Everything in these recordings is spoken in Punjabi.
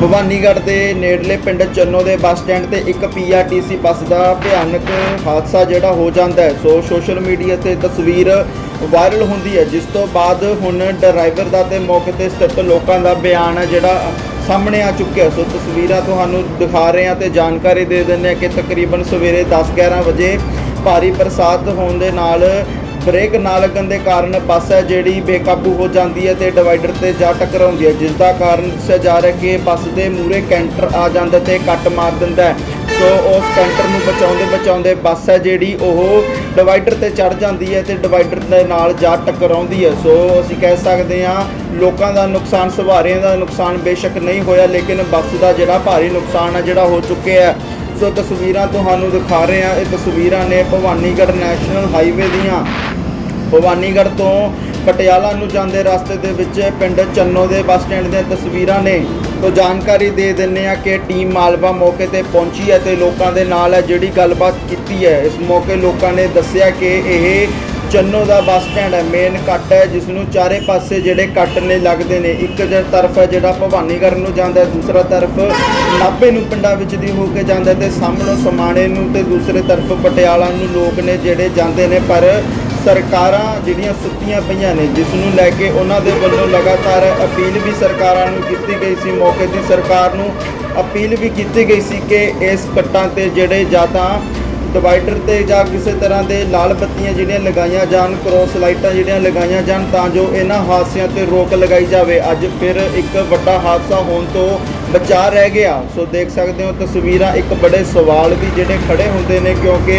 ਭਵਾਨੀਗੜ੍ਹ ਦੇ ਨੇੜਲੇ ਪਿੰਡ ਚੰਨੋ ਦੇ ਬੱਸ ਸਟੈਂਡ ਤੇ ਇੱਕ ਪੀਆਰਟੀਸੀ ਬੱਸ ਦਾ ਭਿਆਨਕ ਹਾਦਸਾ ਜਿਹੜਾ ਹੋ ਜਾਂਦਾ ਹੈ। ਸੋ ਸੋਸ਼ਲ ਮੀਡੀਆ ਤੇ ਤਸਵੀਰ ਵਾਇਰਲ ਹੁੰਦੀ ਹੈ। ਜਿਸ ਤੋਂ ਬਾਅਦ ਹੁਣ ਡਰਾਈਵਰ ਦਾ ਤੇ ਮੌਕੇ ਤੇ ਸਥਿਤ ਲੋਕਾਂ ਦਾ ਬਿਆਨ ਹੈ ਜਿਹੜਾ ਸਾਹਮਣੇ ਆ ਚੁੱਕਿਆ ਸੋ ਤਸਵੀਰਾਂ ਤੁਹਾਨੂੰ ਦਿਖਾ ਰਹੇ ਹਾਂ ਤੇ ਜਾਣਕਾਰੀ ਦੇ ਦਿੰਦੇ ਹਾਂ ਕਿ ਤਕਰੀਬਨ ਸਵੇਰੇ 10-11 ਵਜੇ ਭਾਰੀ ਬਰਸਾਤ ਹੋਣ ਦੇ ਨਾਲ ਬ੍ਰੇਕ ਨਾ ਲੱਗਣ ਦੇ ਕਾਰਨ ਬੱਸ ਹੈ ਜਿਹੜੀ ਬੇਕਾਬੂ ਹੋ ਜਾਂਦੀ ਹੈ ਤੇ ਡਿਵਾਈਡਰ ਤੇ ਜਾ ਟਕਰਾਉਂਦੀ ਹੈ, ਜਿਸ ਦਾ ਕਾਰਨ ਦੱਸਿਆ ਜਾ ਰਿਹਾ ਕਿ ਬੱਸ ਦੇ ਮੂਹਰੇ ਕੈਂਟਰ ਆ ਜਾਂਦਾ ਤੇ ਕੱਟ ਮਾਰ ਦਿੰਦਾ ਹੈ। ਸੋ ਉਸ ਕੈਂਟਰ ਨੂੰ ਬਚਾਉਂਦੇ ਬਚਾਉਂਦੇ ਬੱਸ ਹੈ ਜਿਹੜੀ ਉਹ ਡਿਵਾਈਡਰ ਤੇ ਚੜ ਜਾਂਦੀ ਹੈ ਤੇ ਡਿਵਾਈਡਰ ਦੇ ਨਾਲ ਜਾ ਟਕਰਾਉਂਦੀ ਹੈ। ਸੋ ਅਸੀਂ ਕਹਿ ਸਕਦੇ ਹਾਂ, ਲੋਕਾਂ ਦਾ ਨੁਕਸਾਨ, ਸਵਾਰੀਆਂ ਦਾ ਨੁਕਸਾਨ ਬੇਸ਼ੱਕ ਨਹੀਂ ਹੋਇਆ, ਲੇਕਿਨ ਬੱਸ ਦਾ ਜਿਹੜਾ ਭਾਰੀ ਨੁਕਸਾਨ ਹੈ, ਜਿਹੜਾ ਹੋ ਚੁੱਕਿਆ ਹੈ। ਸੋ ਤਸਵੀਰਾਂ ਤੁਹਾਨੂੰ ਦਿਖਾ ਰਹੇ ਹਾਂ। ਇਹ ਤਸਵੀਰਾਂ ਨੇ ਭਵਾਨੀਗੜ੍ਹ ਨੈਸ਼ਨਲ ਹਾਈਵੇ ਦੀਆਂ। ਭਵਾਨੀਗੜ੍ਹ ਤੋਂ ਪਟਿਆਲਾ ਨੂੰ ਜਾਂਦੇ ਰਸਤੇ ਦੇ ਵਿੱਚ ਪਿੰਡ ਚੰਨੋ ਦੇ ਬੱਸ ਸਟੈਂਡ ਦੀਆਂ ਤਸਵੀਰਾਂ ਨੇ। ਤੋਂ ਜਾਣਕਾਰੀ ਦੇ ਦਿੰਨੇ ਆ ਕਿ ਟੀਮ ਮਾਲਵਾ ਮੌਕੇ ਤੇ ਪਹੁੰਚੀ ਹੈ ਤੇ ਲੋਕਾਂ ਦੇ ਨਾਲ ਹੈ ਜਿਹੜੀ ਗੱਲਬਾਤ ਕੀਤੀ ਹੈ। ਇਸ ਮੌਕੇ ਲੋਕਾਂ ਨੇ ਦੱਸਿਆ ਕਿ ਇਹ ਚੰਨੋ ਦਾ ਬੱਸ ਸਟੈਂਡ ਹੈ, ਮੇਨ ਕੱਟ ਹੈ, ਜਿਸ ਨੂੰ ਚਾਰੇ ਪਾਸੇ ਜਿਹੜੇ ਕੱਟ ਨੇ ਲੱਗਦੇ ਨੇ। ਇੱਕ ਜ ਤਰਫ ਹੈ ਜਿਹੜਾ ਭਵਾਨੀਗੜ੍ਹ ਨੂੰ ਜਾਂਦਾ ਹੈ, ਦੂਸਰਾ ਤਰਫ ਨਾਭੇ ਨੂੰ ਪਿੰਡਾਂ ਵਿੱਚ ਦੀ ਹੋ ਕੇ ਜਾਂਦਾ ਹੈ ਤੇ ਸਾਹਮਣੋਂ ਸਮਾਣੇ ਨੂੰ ਤੇ ਦੂਸਰੇ ਤਰਫ ਪਟਿਆਲਾ ਨੂੰ ਲੋਕ ਨੇ ਜਿਹੜੇ ਜਾਂਦੇ ਨੇ। ਪਰ ਸਰਕਾਰਾਂ ਜਿਹੜੀਆਂ ਸੁੱਤੀਆਂ ਪਈਆਂ ਨੇ, ਜਿਸ ਨੂੰ ਲੈ ਕੇ ਉਹਨਾਂ ਦੇ ਵੱਲੋਂ ਲਗਾਤਾਰ ਅਪੀਲ ਵੀ ਸਰਕਾਰਾਂ ਨੂੰ ਕੀਤੀ ਗਈ ਸੀ, ਮੌਕੇ ਦੀ ਸਰਕਾਰ ਨੂੰ ਅਪੀਲ ਵੀ ਕੀਤੀ ਗਈ ਸੀ ਕਿ ਇਸ ਕੱਟਾਂ ਤੇ ਜਿਹੜੇ ਜਾਂ ਤਾਂ ਡਿਵਾਈਡਰ ਤੇ ਜਾਂ ਕਿਸੇ ਤਰ੍ਹਾਂ ਦੇ ਲਾਲ ਬੱਤੀਆਂ ਜਿਹੜੀਆਂ ਲਗਾਈਆਂ ਜਾਣ, ਕ੍ਰੋਸ ਲਾਈਟਾਂ ਜਿਹੜੀਆਂ ਲਗਾਈਆਂ ਜਾਣ ਤਾਂ ਜੋ ਇਹਨਾਂ ਹਾਦਸਿਆਂ ਤੇ ਰੋਕ ਲਗਾਈ ਜਾਵੇ। ਅੱਜ ਫਿਰ ਇੱਕ ਵੱਡਾ ਹਾਦਸਾ ਹੋਣ ਤੋਂ ਬਚਾ ਰਹਿ ਗਿਆ। ਸੋ ਦੇਖ ਸਕਦੇ ਹੋ ਤਸਵੀਰਾਂ, ਇੱਕ ਬੜੇ ਸਵਾਲ ਵੀ ਜਿਹੜੇ ਖੜੇ ਹੁੰਦੇ ਨੇ ਕਿਉਂਕਿ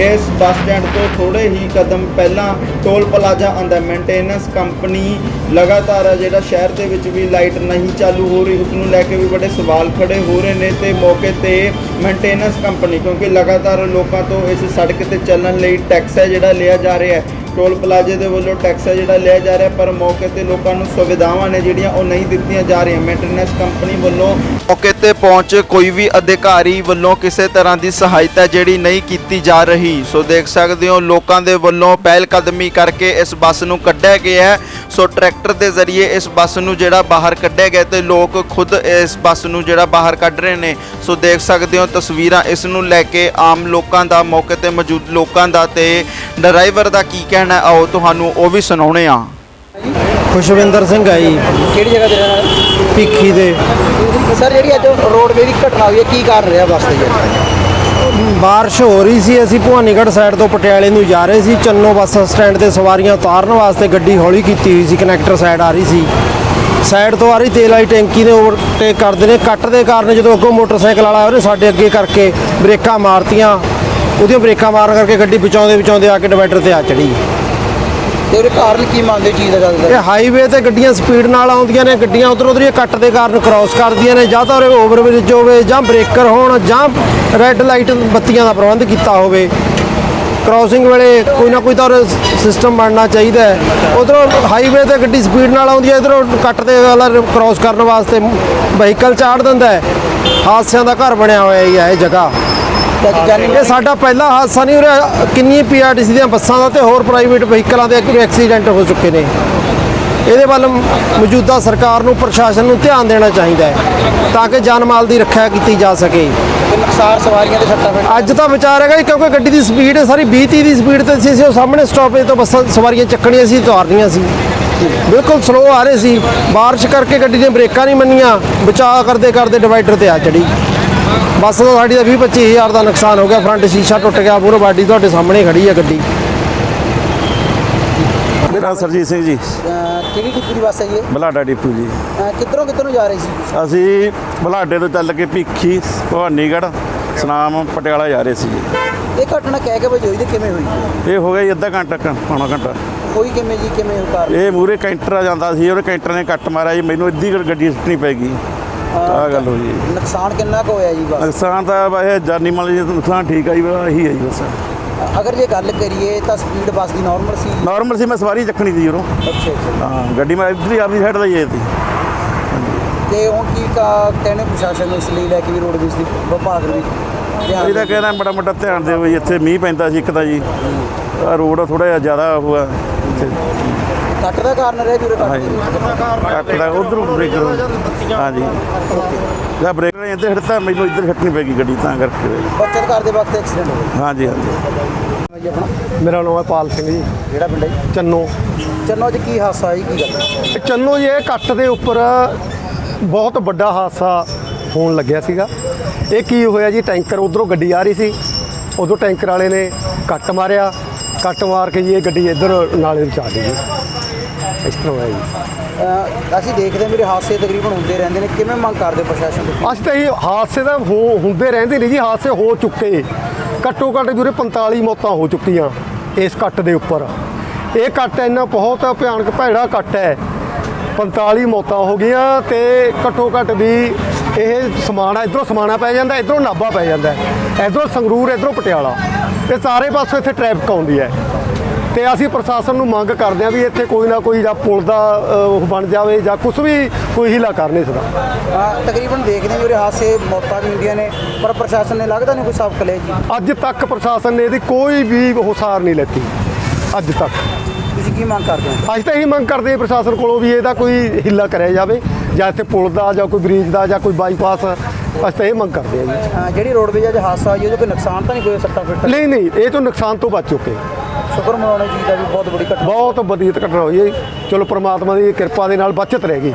ਇਸ ਬੱਸ ਸਟੈਂਡ ਤੋਂ ਥੋੜੇ ਹੀ ਕਦਮ ਪਹਿਲਾਂ ਟੋਲ ਪਲਾਜ਼ਾ ਆਂਦਾ ਮੇਨਟੇਨੈਂਸ ਕੰਪਨੀ ਲਗਾਤਾਰ ਜਿਹੜਾ ਸ਼ਹਿਰ ਦੇ ਵਿੱਚ ਵੀ ਲਾਈਟ ਨਹੀਂ ਚਾਲੂ ਹੋ ਰਹੀ ਉਸ ਨੂੰ ਲੈ ਕੇ ਵੀ ਬੜੇ ਸਵਾਲ ਖੜੇ ਹੋ ਰਹੇ ਨੇ ਤੇ ਮੌਕੇ ਤੇ ਮੇਨਟੇਨੈਂਸ ਕੰਪਨੀ ਕਿਉਂਕਿ ਲਗਾਤਾਰ ਲੋਕਾਂ ਤੋਂ ਇਸ ਸੜਕ ਤੇ ਚੱਲਣ ਲਈ ਟੈਕਸ ਹੈ ਜਿਹੜਾ ਲਿਆ ਜਾ ਰਿਹਾ ਹੈ। ਟੋਲ ਪਲਾਜ਼ੇ ਦੇ ਵੱਲੋਂ ਟੈਕਸ ਹੈ ਜਿਹੜਾ ਲਿਆ ਜਾ ਰਿਹਾ, ਪਰ ਮੌਕੇ ਤੇ ਲੋਕਾਂ ਨੂੰ ਸੁਵਿਧਾਵਾਂ ਨੇ ਜਿਹੜੀਆਂ ਉਹ ਨਹੀਂ ਦਿੱਤੀਆਂ ਜਾ ਰਹੀਆਂ। ਮੇਨਟੇਨੈਂਸ ਕੰਪਨੀ ਵੱਲੋਂ ਮੌਕੇ ਤੇ ਪਹੁੰਚ ਕੋਈ ਵੀ ਅਧਿਕਾਰੀ ਵੱਲੋਂ ਕਿਸੇ ਤਰ੍ਹਾਂ ਦੀ ਸਹਾਇਤਾ ਜਿਹੜੀ ਨਹੀਂ ਕੀਤੀ ਜਾ ਰਹੀ। ਸੋ ਦੇਖ ਸਕਦੇ ਹੋ, ਲੋਕਾਂ ਦੇ ਵੱਲੋਂ ਪਹਿਲ ਕਦਮੀ ਕਰਕੇ ਇਸ ਬੱਸ ਨੂੰ ਕੱਢਿਆ ਗਿਆ ਹੈ। ਸੋ ਟਰੈਕਟਰ ਦੇ ਜ਼ਰੀਏ ਇਸ ਬੱਸ ਨੂੰ ਜਿਹੜਾ ਬਾਹਰ ਕੱਢਿਆ ਗਿਆ ਤੇ ਲੋਕ ਖੁਦ ਇਸ ਬੱਸ ਨੂੰ ਜਿਹੜਾ ਬਾਹਰ ਕੱਢ ਰਹੇ ਨੇ। ਸੋ ਦੇਖ ਸਕਦੇ ਹੋ ਤਸਵੀਰਾਂ ਇਸ ਨੂੰ ਲੈ ਕੇ ਆਮ ਲੋਕਾਂ ਦਾ ਮੌਕੇ ਤੇ ਮੌਜੂਦ ਲੋਕਾਂ ਦਾ ਤੇ ਡਰਾਈਵਰ ਦਾ ਕੀ ਕਹਿਣਾ ਹੈ, ਆਓ ਤੁਹਾਨੂੰ ਉਹ ਵੀ ਸੁਣਾਉਣੇ ਆ ਖੁਸ਼ਵਿੰਦਰ ਸਿੰਘ ਆ ਜੀ। ਕਿਹੜੀ ਜਗ੍ਹਾ ਤੇ ਰਹਿਣ? ਭਿੱਖੀ ਦੇ। ਸਰ ਜਿਹੜੀ ਅੱਜ ਰੋਡਵੇ ਦੀ ਘਟਨਾ ਹੋਈ ਹੈ ਕੀ ਕਾਰਨ ਰਿਹਾ ਬੱਸ ਦਾ ਜੀ ਬਾਰਿਸ਼ ਹੋ ਰਹੀ ਸੀ, ਅਸੀਂ ਭਵਾਨੀਗੜ੍ਹ ਸਾਈਡ ਤੋਂ ਪਟਿਆਲੇ ਨੂੰ ਜਾ ਰਹੇ ਸੀ। ਚੰਨੋ ਬੱਸ ਸਟੈਂਡ ਤੇ ਸਵਾਰੀਆਂ ਉਤਾਰਨ ਵਾਸਤੇ ਗੱਡੀ ਹੌਲੀ ਕੀਤੀ ਹੋਈ ਸੀ ਕਨੈਕਟਰ ਸਾਈਡ ਆ ਰਹੀ ਸੀ। ਸਾਈਡ ਤੋਂ ਆ ਰਹੀ ਤੇਲ ਵਾਲੀ ਟੈਂਕੀ ਦੇ ਓਵਰਟੇਕ ਕਰਦੇ ਨੇ ਕੱਟ ਦੇ ਕਾਰਨ ਜਦੋਂ ਅੱਗੋਂ ਮੋਟਰਸਾਈਕਲ ਵਾਲਾ ਉਹਨੇ ਸਾਡੇ ਅੱਗੇ ਕਰਕੇ ਬ੍ਰੇਕਾਂ ਮਾਰਤੀਆਂ, ਉਹਦੀਆਂ ਬ੍ਰੇਕਾਂ ਮਾਰਨ ਕਰਕੇ ਗੱਡੀ ਬਚਾਉਂਦੇ ਬਚਾਉਂਦੇ ਆ ਕੇ ਡਿਵਾਈਡਰ ਤੇ ਆ ਚੜੀ। ਤੇ ਉਹਦੇ ਕਾਰਨ ਕੀ ਮੰਨਦੇ ਚੀਜ਼ ਦਾ ਜ਼ਿਆਦਾ ਇਹ ਹਾਈਵੇ ਤੇ ਗੱਡੀਆਂ ਸਪੀਡ ਨਾਲ ਆਉਂਦੀਆਂ ਨੇ, ਗੱਡੀਆਂ ਉਧਰ ਉਧਰ ਹੀ ਕੱਟ ਦੇ ਕਾਰਨ ਕ੍ਰਾਸ ਕਰਦੀਆਂ ਨੇ, ਜਾਂ ਤਾਂ ਉਹ ਓਵਰਬ੍ਰਿਜ ਹੋਵੇ, ਜਾਂ ਬ੍ਰੇਕਰ ਹੋਣ, ਜਾਂ ਰੈੱਡ ਲਾਈਟ ਬੱਤੀਆਂ ਦਾ ਪ੍ਰਬੰਧ ਕੀਤਾ ਹੋਵੇ। ਕ੍ਰਾਸਿੰਗ ਵੇਲੇ ਕੋਈ ਨਾ ਕੋਈ ਤਾਂ ਸਿਸਟਮ ਬਣਨਾ ਚਾਹੀਦਾ ਹੈ। ਉਧਰੋਂ ਹਾਈਵੇ ਤੇ ਗੱਡੀ ਸਪੀਡ ਨਾਲ ਆਉਂਦੀ ਹੈ, ਇਧਰੋਂ ਕੱਟ ਦੇ ਵਾਲਾ ਕ੍ਰਾਸ ਕਰਨ ਵਾਸਤੇ ਵਹੀਕਲ ਚਾੜ ਦਿੰਦਾ ਹੈ। ਹਾਦਸਿਆਂ ਦਾ ਘਰ ਬਣਿਆ ਹੋਇਆ ਹੀ ਹੈ ਇਹ ਜਗ੍ਹਾ। ਇਹ ਸਾਡਾ ਪਹਿਲਾ ਹਾਦਸਾ ਨਹੀਂ ਹੋ ਰਿਹਾ। ਕਿੰਨੀ ਪੀਆਰਟੀਸੀ ਦੀਆਂ ਬੱਸਾਂ ਦਾ ਤੇ ਹੋਰ ਪ੍ਰਾਈਵੇਟ ਵਹੀਕਲਾਂ ਦੇ ਐਕਸੀਡੈਂਟ ਹੋ ਚੁੱਕੇ ਨੇ। ਇਹਦੇ ਵੱਲ ਮੌਜੂਦਾ ਸਰਕਾਰ ਨੂੰ ਪ੍ਰਸ਼ਾਸਨ ਨੂੰ ਧਿਆਨ ਦੇਣਾ ਚਾਹੀਦਾ ਹੈ ਤਾਂ ਕਿ ਜਾਨ ਮਾਲ ਦੀ ਰੱਖਿਆ ਕੀਤੀ ਜਾ ਸਕੇ। ਨੁਕਸਾਨ ਸਵਾਰੀਆਂ ਦੇ ਸੱਟਾਂ ਫੇਟ ਅੱਜ ਤਾਂ ਵਿਚਾਰ ਹੈਗਾ ਕਿਉਂਕਿ ਗੱਡੀ ਦੀ ਸਪੀਡ ਸਾਰੀ 20 30 ਦੀ ਸਪੀਡ ਤੇ ਸੀ ਉਹ ਸਾਹਮਣੇ ਸਟਾਪੇਜ ਤੋਂ ਬੱਸਾਂ ਸਵਾਰੀਆਂ ਚੱਕਣੀਆਂ ਸੀ ਉਤਾਰਨੀਆਂ ਸੀ। ਬਿਲਕੁਲ ਸਲੋ ਆ ਰਹੇ ਸੀ। ਬਾਰਿਸ਼ ਕਰਕੇ ਗੱਡੀ ਨੇ ਬ੍ਰੇਕਾਂ ਨਹੀਂ ਮੰਨੀਆਂ। ਬਚਾਅ ਕਰਦੇ ਕਰਦੇ ਡਿਵਾਈਡਰ ਤੇ ਆ ਚੜੀ ਬੱਸ ਦਾ ਸਾਡੀ ਦਾ 20 25 ਹਜ਼ਾਰ ਦਾ ਨੁਕਸਾਨ ਹੋ ਗਿਆ ਫਰੰਟ ਸ਼ੀਸ਼ਾ ਟੁੱਟ ਗਿਆ ਪੂਰਾ ਬਾਡੀ ਤੁਹਾਡੇ ਸਾਹਮਣੇ ਖੜੀ ਹੈ ਗੱਡੀ। ਮੇਰਾ ਸਰਜੀਤ ਸਿੰਘ ਜੀ। ਅਹ ਕਿਹੜੀ ਟਿੱਪੂ ਦੀ ਬੱਸ ਹੈ ਜੀ ਇਹ? ਬਲਾਡਾ ਡਿਪੂ ਜੀ। ਅਹ ਕਿੱਧਰੋਂ ਕਿੱਧਰੋਂ ਜਾ ਰਹੀ ਸੀ? ਅਸੀਂ ਬਲਾਡੇ ਤੋਂ ਚੱਲ ਕੇ ਭਿੱਖੀ ਭਵਾਨੀਗੜ੍ਹ ਸਨਾਮ ਪਟਿਆਲਾ ਜਾ ਰਹੇ ਸੀ ਜੀ। ਇਹ ਘਟਨਾ ਕਹਿ ਕੇ ਵਜੇ ਹੋਈ ਤੇ ਕਿਵੇਂ ਹੋਈ? ਇਹ ਹੋ ਗਿਆ ਜੀ ਅੱਧਾ ਘੰਟਾ ਕ- ਪੌਣਾ ਘੰਟਾ। ਹੋਈ ਕਿਵੇਂ ਜੀ ਕਿਵੇਂ ਕਾਰਨ ਇਹ ਮੂਰੇ ਕੈਂਟਰ ਆ ਜਾਂਦਾ ਸੀ ਉਹਨੇ ਕੈਂਟਰ ਨੇ ਕੱਟ ਮਾਰਿਆ ਜੀ ਮੈਨੂੰ ਅੱਧੀ ਕੁ ਗੱਡੀ ਸਿੱਟਣੀ ਪੈ ਗਈ। ਆ ਗੱਲ ਹੋਈ ਜੀ ਨੁਕਸਾਨ ਕਿੰਨਾ ਕੁ ਹੋਇਆ ਜੀ ਬੱਸ? ਨੁਕਸਾਨ ਤਾਂ ਵੈਸੇ ਜਾਨੀ ਮਾਲੀ ਦਾ ਨੁਕਸਾਨ ਠੀਕ ਆ ਜੀ ਬਸ ਇਹੀ ਹੈ ਜੀ ਬਸ। ਅਗਰ ਜੇ ਗੱਲ ਕਰੀਏ ਤਾਂ ਸਪੀਡ ਬੱਸ ਦੀ ਨਾਰਮਲ ਸੀ। ਨਾਰਮਲ ਸੀ ਮੈਂ ਸਵਾਰੀ ਚੱਕਣੀ ਸੀ ਉਰੋਂ। ਅੱਛਾ ਅੱਛਾ। ਹਾਂ ਗੱਡੀ ਮੈਂ ਇੱਧਰ ਹੀ ਆਪਣੀ ਸਾਈਡ ਦਾ ਹੀ ਹੈ ਸੀ। ਤੇ ਹੁਣ ਕੀ ਕਾ- ਕਹਿੰਦੇ ਪ੍ਰਸ਼ਾਸਨ ਨੂੰ ਇਸ ਲਈ ਲੈ ਕੇ ਵੀ ਰੋਡਵੇਜ਼ ਦੀ ਵਿਭਾਗ ਵੀ ਧਿਆਨ ਇਹਦਾ ਕਹਿੰਦਾ ਬੜਾ ਮੋਟਾ ਧਿਆਨ ਦਿਓ ਵੀ ਇੱਥੇ ਮੀਂਹ ਪੈਂਦਾ ਸੀ ਇੱਕ ਤਾਂ ਜੀ। ਆ ਰੋਡ ਥੋੜਾ ਜਿਹਾ ਜ਼ਿਆਦਾ ਇੱਥੇ ਕੱਟ ਦਾ ਕਾਰਨ ਰਿਹਾ ਵੀਰੇ ਕੱਟ ਹਾਂਜੀ। ਕੱਟ ਦਾ ਉਧਰੋਂ ਬ੍ਰੇਕਰ ਹਾਂਜੀ। ਜਾਂ ਬ੍ਰੇਕਰ ਇੱਧਰ ਹਟਦਾ ਮੈਨੂੰ ਇੱਧਰ ਹਟਣੀ ਪੈਗੀ ਗੱਡੀ ਤਾਂ ਕਰਕੇ। ਬੱਚਤ ਕਰਦੇ ਵਕਤ ਐਕਸੀਡੈਂਟ ਹੋ ਗਿਆ ਹਾਂਜੀ ਹਾਂਜੀ। ਮੇਰਾ ਨਾਮ ਹੈ ਪਾਲ ਸਿੰਘ ਜੀ। ਜਿਹੜਾ ਪਿੰਡ ਹੈ? ਚੰਨੋ। ਚੰਨੋ ਅੱਜ ਕੀ ਹਾਸਾ ਜੀ ਕੀ ਗੱਲ? ਇਹ ਚੰਨੋ ਜੀ ਇਹ ਕੱਟ ਦੇ ਉੱਪਰ ਬਹੁਤ ਵੱਡਾ ਹਾਦਸਾ ਹੋਣ ਲੱਗਿਆ ਸੀਗਾ। ਇਹ ਕੀ ਹੋਇਆ ਜੀ ਟੈਂਕਰ ਉਧਰੋਂ ਗੱਡੀ ਆ ਰਹੀ ਸੀ। ਉਦੋਂ ਟੈਂਕਰ ਵਾਲੇ ਨੇ ਕੱਟ ਮਾਰਿਆ। ਕੱਟ ਮਾਰ ਕੇ ਜੀ ਇਹ ਗੱਡੀ ਇੱਧਰ ਨਾਲੇ ਵਿੱਚ ਆ ਗਈ ਜੀ। ਇਸ ਤਰ੍ਹਾਂ ਹੋਇਆ ਜੀ। ਅਹ ਅਸੀਂ ਦੇਖਦੇ ਹਾਂ ਮੇਰੇ ਹਾਦਸੇ ਤਕਰੀਬਨ ਹੁੰਦੇ ਰਹਿੰਦੇ ਨੇ। ਕਿਵੇਂ ਮੰਗ ਕਰਦੇ ਪ੍ਰਸ਼ਾਸਨ ਤੋਂ? ਅੱਜ ਤਾਂ ਇਹ ਹਾਦਸੇ ਤਾਂ ਹੋ- ਹੁੰਦੇ ਰਹਿੰਦੇ ਨੇ ਜੀ ਹਾਦਸੇ ਹੋ ਚੁੱਕੇ। ਘੱਟੋ ਘੱਟ ਜੁਰੇ 45 ਮੌਤਾਂ ਹੋ ਚੁੱਕੀਆਂ ਇਸ ਕੱਟ ਦੇ ਉੱਪਰ। ਇਹ ਕੱਟ ਇੰਨਾ ਬਹੁਤ ਭਿਆਨਕ ਭੈੜਾ ਕੱਟ ਹੈ। 45 ਮੌਤਾਂ ਹੋ ਗਈਆਂ ਤੇ ਘੱਟੋ ਘੱਟ ਵੀ ਇਹ ਸਮਾਣਾ ਇਧਰੋਂ ਸਮਾਣਾ ਪੈ ਜਾਂਦਾ ਇਧਰੋਂ ਨਾਭਾ ਪੈ ਜਾਂਦਾ। ਇਧਰੋਂ ਸੰਗਰੂਰ ਇਧਰੋਂ ਪਟਿਆਲਾ। ਤੇ ਸਾਰੇ ਪਾਸੋਂ ਇੱਥੇ ਟ੍ਰੈਫਿਕ ਆਉਂਦੀ ਹੈ। ਤੇ ਅਸੀਂ ਪ੍ਰਸ਼ਾਸਨ ਨੂੰ ਮੰਗ ਕਰਦੇ ਹਾਂ ਵੀ ਇੱਥੇ ਕੋਈ ਨਾ ਕੋਈ ਜਾਂ ਪੁਲ ਦਾ ਉਹ ਬਣ ਜਾਵੇ ਜਾਂ ਕੁਝ ਵੀ ਕੋਈ ਹਿਲਾ ਕਰ ਨਹੀਂ ਸਕਦਾ। ਅਹ ਤਕਰੀਬਨ ਦੇਖਦੇ ਹਾਂ ਮੇਰੇ ਹਾਦਸੇ ਮੌਤਾਂ ਵੀ ਹੁੰਦੀਆਂ ਨੇ ਪਰ ਪ੍ਰਸ਼ਾਸਨ ਨੇ ਲੱਗਦਾ ਨਹੀਂ ਕੋਈ ਸਬਕ ਲਿਆ ਜੀ। ਅੱਜ ਤੱਕ ਪ੍ਰਸ਼ਾਸਨ ਨੇ ਇਹਦੀ ਕੋਈ ਵੀ ਹੁਸਾਰ ਨਹੀਂ ਲੈਤੀ। ਅੱਜ ਤੱਕ। ਤੁਸੀਂ ਕੀ ਮੰਗ ਕਰਦੇ ਹੋ? ਅੱਜ ਤਾਂ ਇਹੀ ਮੰਗ ਕਰਦੇ ਹਾਂ ਪ੍ਰਸ਼ਾਸਨ ਕੋਲੋਂ ਵੀ ਇਹਦਾ ਕੋਈ ਹਿੱਲਾ ਕਰਿਆ ਜਾਵੇ ਜਾਂ ਇੱਥੇ ਪੁਲ ਦਾ ਜਾਂ ਕੋਈ ਬ੍ਰਿਜ ਦਾ ਜਾਂ ਕੋਈ ਬਾਈਪਾਸ ਅਸੀਂ ਤਾਂ ਇਹ ਮੰਗ ਕਰਦੇ ਹਾਂ ਜੀ। ਜਿਹੜੀ ਰੋਡਵੇਜ ਅੱਜ ਹਾਦਸਾ ਹੋਈ ਉਹਦੇ ਕੋਈ ਨੁਕਸਾਨ ਤਾਂ ਨਹੀਂ ਕੋਈ ਸੱਟਾਂ ਫਿੱਟ ਨਹੀਂ ਨਹੀਂ ਇਹ ਤੋਂ ਨੁਕਸਾਨ ਤੋਂ ਬਚ ਚੁੱਕੇ। ਸ਼ੁਕਰ ਜੀ ਦਾ ਵੀ ਬਹੁਤ ਬੜੀ ਘਟਨਾ ਬਹੁਤ ਵਧੀਆ ਘਟਨਾ ਹੋਈ ਹੈ ਜੀ। ਚਲੋ ਪ੍ਰਮਾਤਮਾ ਦੀ ਕਿਰਪਾ ਦੇ ਨਾਲ ਬਚਤ ਰਹਿ ਗਈ